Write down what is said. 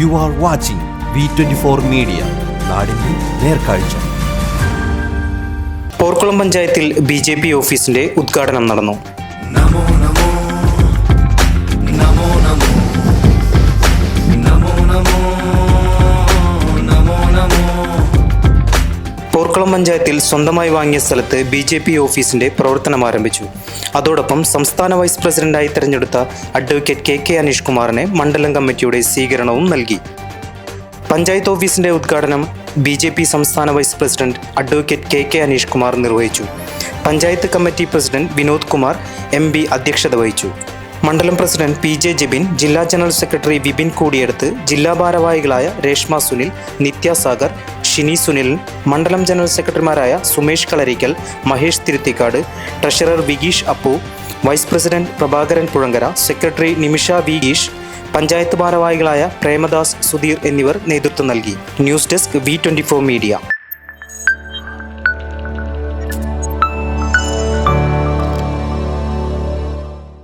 You are watching V twenty four media നാടിന്റെ നേർക്കാഴ്ച. പോർക്കുളം പഞ്ചായത്തിൽ ബി ജെ പി ഓഫീസിന്റെ ഉദ്ഘാടനം നടന്നു. പോർക്കുളം പഞ്ചായത്തിൽ സ്വന്തമായി വാങ്ങിയ സ്ഥലത്ത് ബി ജെ പി ഓഫീസിന്റെ പ്രവർത്തനം ആരംഭിച്ചു. അതോടൊപ്പം സംസ്ഥാന വൈസ് പ്രസിഡന്റായി തെരഞ്ഞെടുത്ത അഡ്വക്കേറ്റ് കെ കെ അനീഷ് കുമാറിനെ മണ്ഡലം കമ്മിറ്റിയുടെ സ്വീകരണവും നൽകി. പഞ്ചായത്ത് ഓഫീസിന്റെ ഉദ്ഘാടനം ബി ജെ പി സംസ്ഥാന vice president advocate K K Aneesh Kumar നിർവഹിച്ചു. Panchayat committee president Vinod Kumar M P അധ്യക്ഷത വഹിച്ചു. മണ്ഡലം പ്രസിഡന്റ് പി ജെ ജെബിൻ ജില്ലാ ജനറൽ സെക്രട്ടറി വിപിൻ കൂടിയെടുത്ത് ജില്ലാ ഭാരവാഹികളായ രേഷ്മ സുനിൽ നിത്യ സാഗർ ഷിനി സുനിൽ മണ്ഡലം ജനറൽ സെക്രട്ടറിമാരായ Sumesh Kalarikkal Mahesh Thiruthikkad treasurer Vigeesh Appu vice president Prabhakaran Puzhankara secretary Nimisha Vigeesh panchayat ഭാരവാഹികളായ പ്രേമദാസ് സുധീർ എന്നിവർ നേതൃത്വം നൽകി. News desk V twenty media.